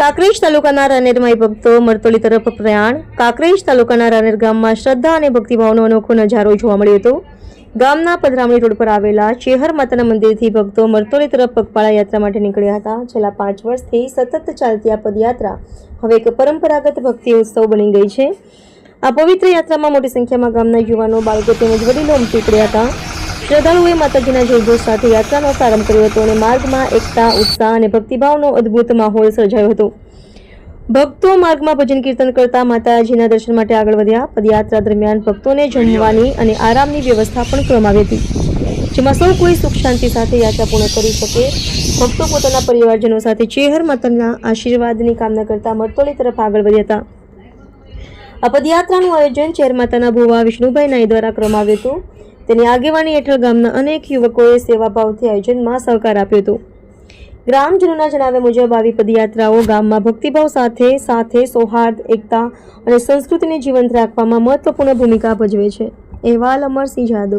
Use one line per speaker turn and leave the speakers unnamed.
કાંકરેજ તાલુકાના રાનેરમાં ભક્તો મરતોલી તરફ પ્રયાણ. કાંકરેજ તાલુકાના રાનેર ગામમાં શ્રદ્ધા અને ભક્તિભાવનો અનોખો નજારો જોવા મળ્યો હતો. ગામના પધરામણી રોડ પર આવેલા ચેહર માતાના મંદિરથી ભક્તો મરતોલી તરફ પગપાળા યાત્રા માટે નીકળ્યા હતા. છેલ્લા પાંચ વર્ષથી સતત ચાલતી આ પદયાત્રા હવે એક પરંપરાગત ભક્તિ ઉત્સવ બની ગઈ છે. આ પવિત્ર યાત્રામાં મોટી સંખ્યામાં ગામના યુવાનો, બાળકો તેમજ વડીલો ઉમટી પડ્યા હતા. શ્રદ્ધાળુઓએ માતાજીના જયઘોષ સાથે યાત્રાનો પ્રારંભ કર્યો હતો અને માર્ગમાં એકતા, ઉત્સાહ અને ભક્તિભાવનો અદ્ભુત માહોલ સર્જાયો હતો. ભક્તો માર્ગમાં ભજન કીર્તન કરતા માતાજીના દર્શન માટે આગળ વધ્યા. પદયાત્રા દરમિયાન ભક્તોને જમવાની અને આરામની વ્યવસ્થા પણ કરવામાં આવી હતી. જેમાં સૌ કોઈ સુખ શાંતિ સાથે યાત્રા પૂર્ણ કરી શકે. ભક્તો પોતાના પરિવારજનો સાથે ચેહર માતાના આશીર્વાદની કામના કરતા મરતોલી તરફ આગળ વધ્યા હતા. આ પદયાત્રાનું આયોજન ચેર માતાના ભુવા વિષ્ણુભાઈ નાઈ દ્વારા કરવામાં આવ્યું હતું. તેની આગેવાની હેઠળ ગામના અનેક યુવકોએ સેવાભાવથી આયોજનમાં સહકાર આપ્યો હતો. ગ્રામજનોના જણાવ્યા મુજબ, આવી પદયાત્રાઓ ગામમાં ભક્તિભાવ સાથે સાથે સૌહાર્દ, એકતા અને સંસ્કૃતિને જીવંત રાખવામાં મહત્વપૂર્ણ ભૂમિકા ભજવે છે. અહેવાલ અમરસિંહ જાદવ.